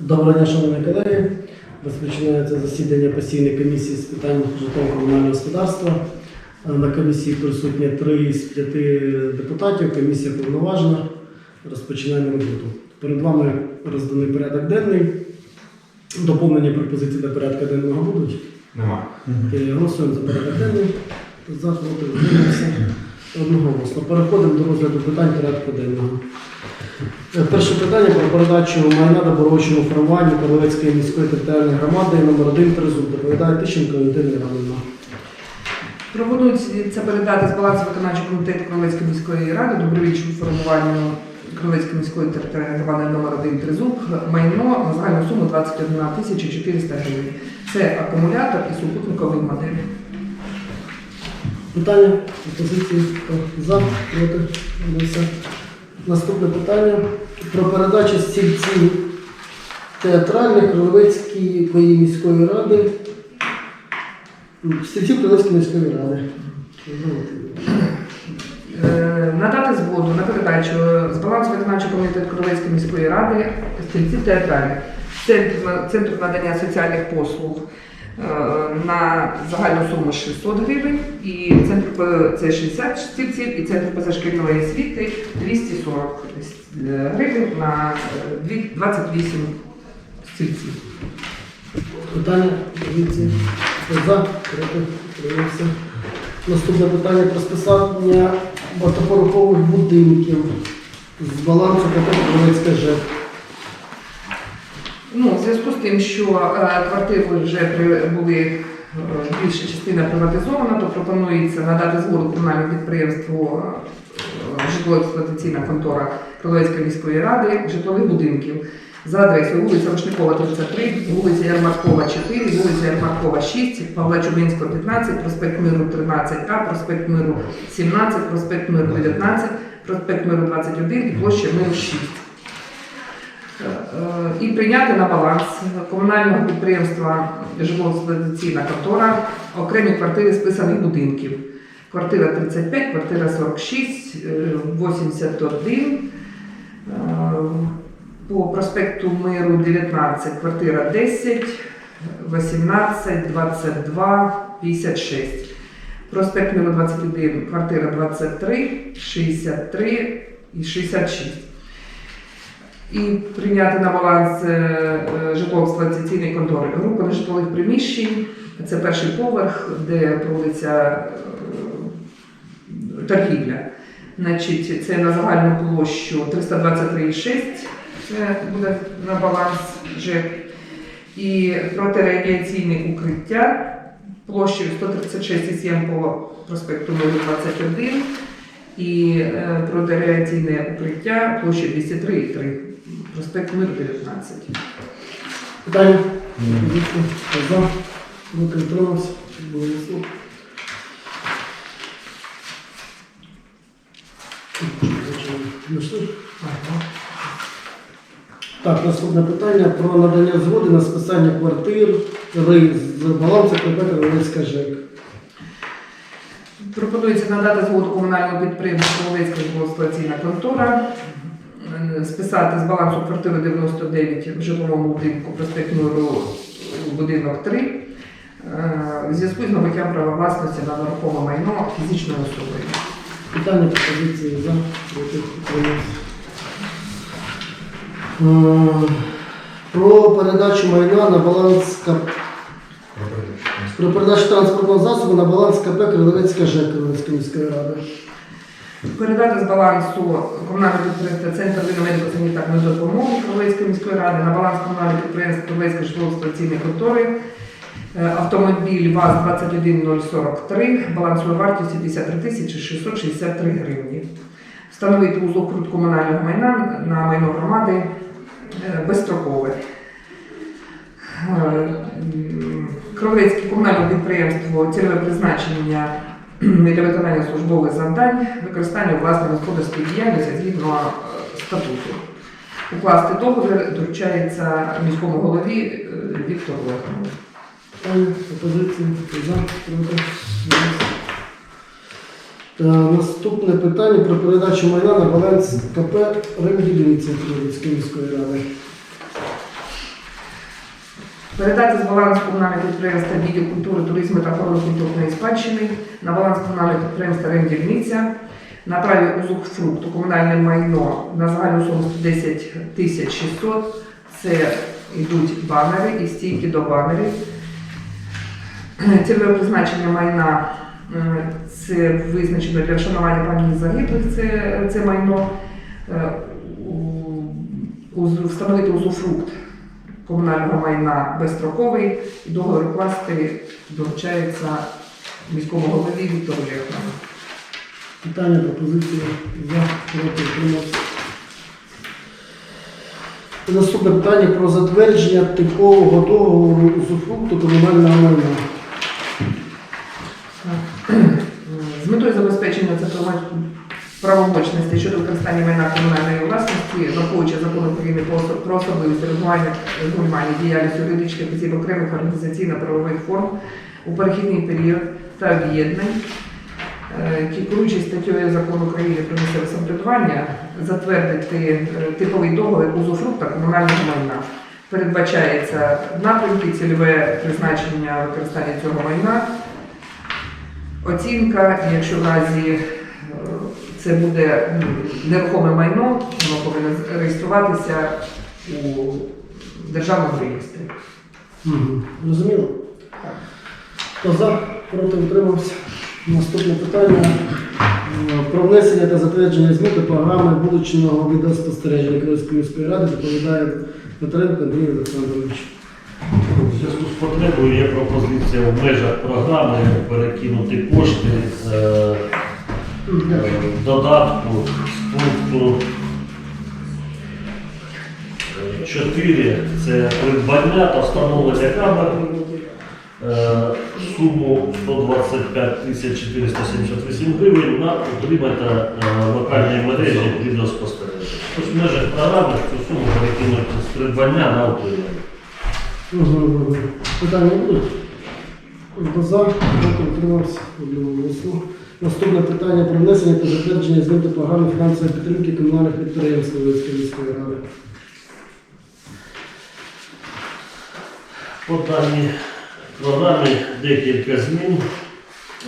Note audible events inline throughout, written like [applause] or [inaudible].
Доброго дня, шановні колеги. Розпочинається засідання постійної комісії з питань житлово-комунального господарства. Е, На комісії присутні три з п'яти депутатів. Комісія повноважена. Розпочинаємо роботу. Перед вами розданий порядок денний. Доповнення пропозицій до порядку денного будуть. Нема. Е, Голосуємо за порядок денний. За проти утримався одноголосно. Переходимо до розгляду питань порядку денного. Е, Перше питання про передачу майна добровольчому формуванню Карловецької міської територіальної громади номер 1 Тризуб. Доповідає Тищенко Валентина Івановна. Пропонується передати з балансу виконавчого комітету Кровецької міської ради добровільчому формуванню Кровецької міської територіальної громади номер 1 Тризуб майно на загальну суму 21 тисяча 400 гривень. Це акумулятор і супутниковий модель. Питання, пропозиції за, проти, все. Наступне питання про передачу стільців театральних Карловецької міської ради. Стільців Карловецької міської ради. Е, Надати згоду на передачу з балансу виконавчого комітету Кровецької міської ради стільців театральних центру, надання соціальних послуг е, на загальну суму 600 гривень і центр це 60 стільців і центр позашкільної освіти 240 гривень на е, 28 стільців. Питання. Хто за, проти, утримався. Наступне питання про списання багатоповерхових будинків з балансу КП Карловецька ЖЕК. Ну, в зв'язку з тим, що е, квартири вже були е, більша частина приватизована, то пропонується надати згоду комунальному підприємству е, житлово-експлуатаційна контора Кролевської міської ради житлових будинків за адресою вулиця Рушникова, 33, вулиця Ярмаркова, 4, вулиця Ярмаркова, 6, Павла Чубинського, 15, проспект Миру, 13А, проспект Миру, 17, проспект Миру, 19, проспект Миру, 21 і площа Миру, 6. Е, і прийняти на баланс комунального підприємства житлово-експлуатаційна контора окремі квартири списаних будинків. Квартира 35, квартира 46, е, 81, е, по проспекту Миру 19, квартира 10, 18, 22, 56. Проспект Миру 21, квартира 23, 63 і 66 і прийняти на баланс е, е, житлово-експлуатаційної контори групи нежитлових приміщень. Це перший поверх, де проводиться е, торгівля. Значить, це на загальну площу 323,6, це буде на баланс ЖЕК. І протирадіаційне укриття площею 136,7 по проспекту Миру 21 і протирадіаційне укриття площею 203,3 проспект Миру 19. Питання? Хто за, утримався. Так, наступне питання про надання згоди на списання квартир з балансу КП Карловецька ЖЕК. Пропонується надати згоду комунальному підприємству Половецька житлово-експлуатаційна контора, списати з балансу квартири 99 в житловому будинку проспект Миру будинок 3 е, в зв'язку з набуттям права власності на нерухоме майно фізичної особи. Питання пропозиції за. Е, Про передачу майна на баланс КП Про передачу транспортного засобу на баланс КП Криловецька ЖЕК Кривицької міської ради. Передати з балансу комунального підприємства Центр медико-санітарної допомоги Кровецької міської ради на баланс комунального підприємства Кровецької житлово-експлуатаційної контори автомобіль ВАЗ-21043 балансовою вартістю 53 тисячі 663 гривні. Встановити узлокрут комунального майна на майно громади е, безстрокове. Е, Кровецьке комунальне підприємство цільове призначення [clears throat] для виконання службових завдань, використання власної господарської діяльності згідно е, статуту. Укласти договір доручається міському голові е, Віктору за. Та наступне питання про передачу майна на баланс КП Ремділіція Кривицької міської ради. Передати з балансу комунального підприємства відділ культури, туризму та охорони культурної спадщини на баланс комунального підприємства Рендільниця на праві узукфрукту комунальне майно на загальну суму 110 тисяч 600. Це йдуть банери і стійки до банерів. Цільове призначення майна це визначено для вшанування пам'яті загиблих, це, це майно. Е, Встановити узуфрукт комунального майна безстроковий і договір укласти доручається міському голові Віктору Лєхману. Питання, пропозиції за проти утримався. Наступне питання про затвердження типового договору усуфрукту комунального майна. З метою забезпечення цифрової правомочності щодо використання майна комунальної власності, враховуючи закон України про осо- про особливості регулювання діяльності юридичних осіб окремих організаційно-правових форм у перехідний період та об'єднань, е, керуючись статтею закону України про місцеве самоврядування, затвердити е, типовий договір узуфрукта комунального майна. Передбачається напрямки, цільове призначення використання цього майна, оцінка, якщо в разі це буде нерухоме майно, воно повинно реєструватися у державному реєстрі. Угу. Розуміло? Хто за, проти утримався. Наступне питання е, про внесення та затвердження змін до програми вуличного відеоспостереження Київської міської ради доповідає Петренко Андрій Олександрович. У зв'язку з потребою є пропозиція в межах програми перекинути кошти з е, додатку пункту 4 це придбання та встановлення камер. Е, Суму 125 478 гривень на утримання е, локальної мережі відеоспостереження. Тобто в межах програми цю суму перекинути з придбання на утримання. Питання будуть? Хто за, проти утримався одноголосно. Наступне питання про внесення та затвердження змін до програми фінансової підтримки комунальних підприємств Київської міської ради. По даній програмі декілька змін.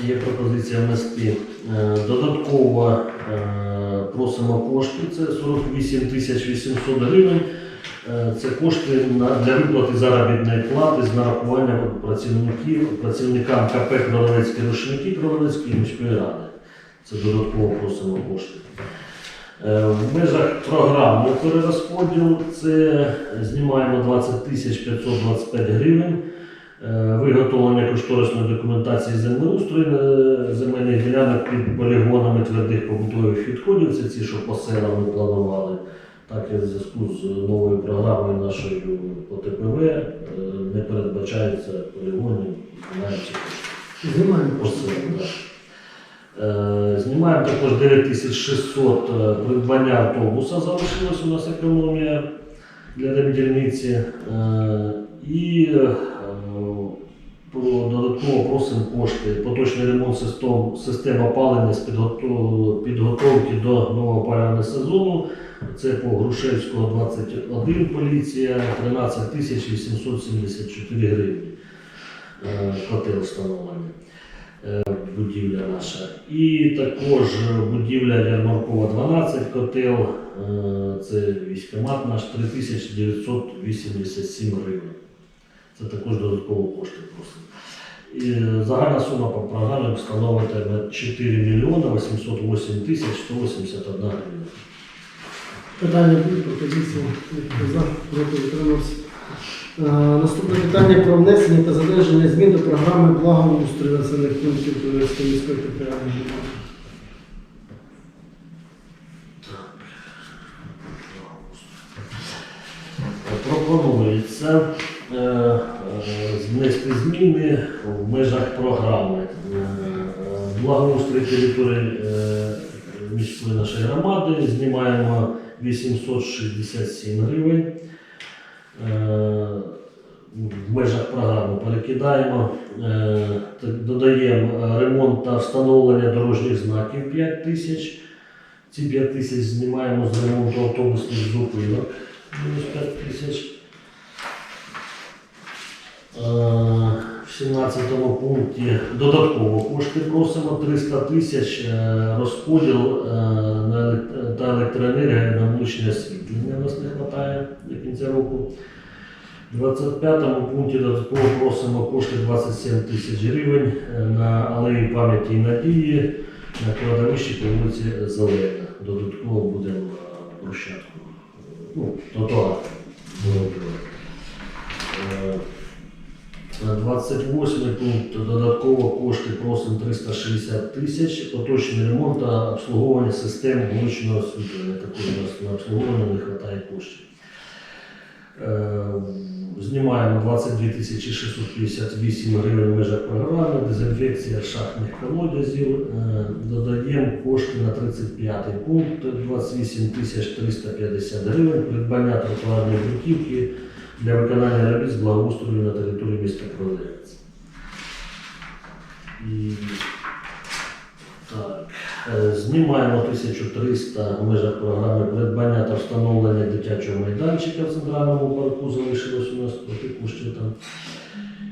Є пропозиція внести е, додатково е, просимо кошти, це 48 тисяч 800 гривень. Е, Це кошти для виплати заробітної плати з нарахуванням працівників, працівникам КП Кролевецькі рушники Кролевецької міської ради. Це додатково просимо кошти. Е, В межах програмного перерозподілу це знімаємо 20 тисяч 525 гривень. Е, Виготовлення кошторисної документації землеустрою земельних ділянок під полігонами твердих побутових відходів. Це ці, що по селам ми планували. Так і в зв'язку з новою програмою нашою по ТПВ е, не передбачається полігонів, знаючи Знімаємо кошти. так. Е, Знімаємо також 9600 е, придбання автобуса, залишилась у нас економія для ремдільниці. І додатково просимо кошти. Поточний ремонт систем, систем опалення з підготовки до нового опалювального сезону. Це по Грушевського 21 поліція, 13 тисяч 874 гривні. Е, Котел встановлений е, будівля наша. І також будівля Ярмаркова 12 котел, е, це військомат наш 3987 гривень. Це також додатково кошти просимо. І загальна сума по програмі встановити 4 мільйони 808 тисяч 181 гривень. Питання пропозиції. За, проти утримався. Е, Наступне питання про внесення та затвердження змін до програми благоустрою населених пунктів Київської міської територіальної громади. Пропонується в межах програми Е, благоустрій території е, міської нашої громади. Знімаємо 867 гривень. Е, В межах програми перекидаємо, додаємо ремонт та встановлення дорожніх знаків 5 тисяч. Ці 5 тисяч знімаємо з ремонту автобусних зупинок мінус 5 тисяч. 17 пункті додатково кошти просимо 300 тисяч е, розподіл е, та електроенергію на вуличне освітлення. У нас не вистачає до кінця року. В 25 пункті додатково просимо кошти 27 тисяч гривень е, на алеї пам'яті і надії на кладовищі по вулиці Зелена. Додатково будемо брусчатку. Ну, тротуар на 28 пункт додатково кошти просимо 360 тисяч. Поточний ремонт та обслуговування систем вуличного освітлення. Також у нас на обслуговування не вистачає коштів. Е, Знімаємо 22 тисячі 658 гривень в межах програми, дезінфекція шахтних колодязів. Е, Додаємо кошти на 35 пункт 28 тисяч 350 гривень, придбання тротуарної бруківки для виконання робіт з благоустрою на території міста Кролевець. І так, е, знімаємо 1300 в межах програми придбання та встановлення дитячого майданчика в центральному парку. Залишилось у нас трохи коштів там.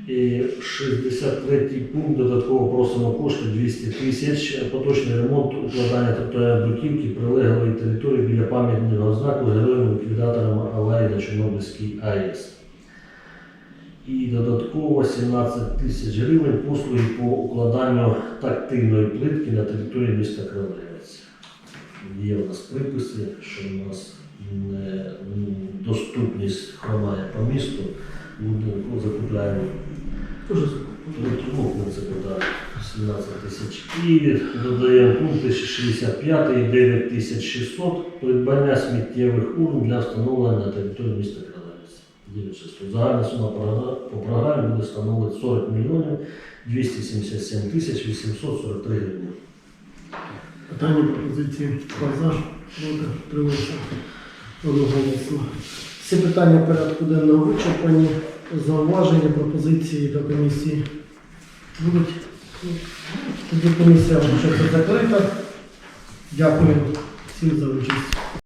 І 63 пункт додатково просимо кошти 200 тисяч. Поточний ремонт укладання тротуарної бруківки прилеглої території біля пам'ятного знаку героям-ліквідаторам аварії на Чорнобильській АЕС. І додатково 17 тисяч гривень послуги по укладанню тактильної плитки на території міста Кролевець. Є у нас приписи, що у нас не, доступність хромає по місту. Ну, закупляємо ну, в принципі, так, 17 тисяч. І додаємо пункти 65 і 9600 придбання сміттєвих урн для встановлення на території міста. 9600. Загальна сума по програмі буде становити 40 мільйонів 277 тисяч 843 гривні. Питання пропозиції. Тримався. Всі питання порядку денного вичерпані. Зауваження, пропозиції до комісії будуть. Тоді комісія вже закрита. Дякую всім за участь.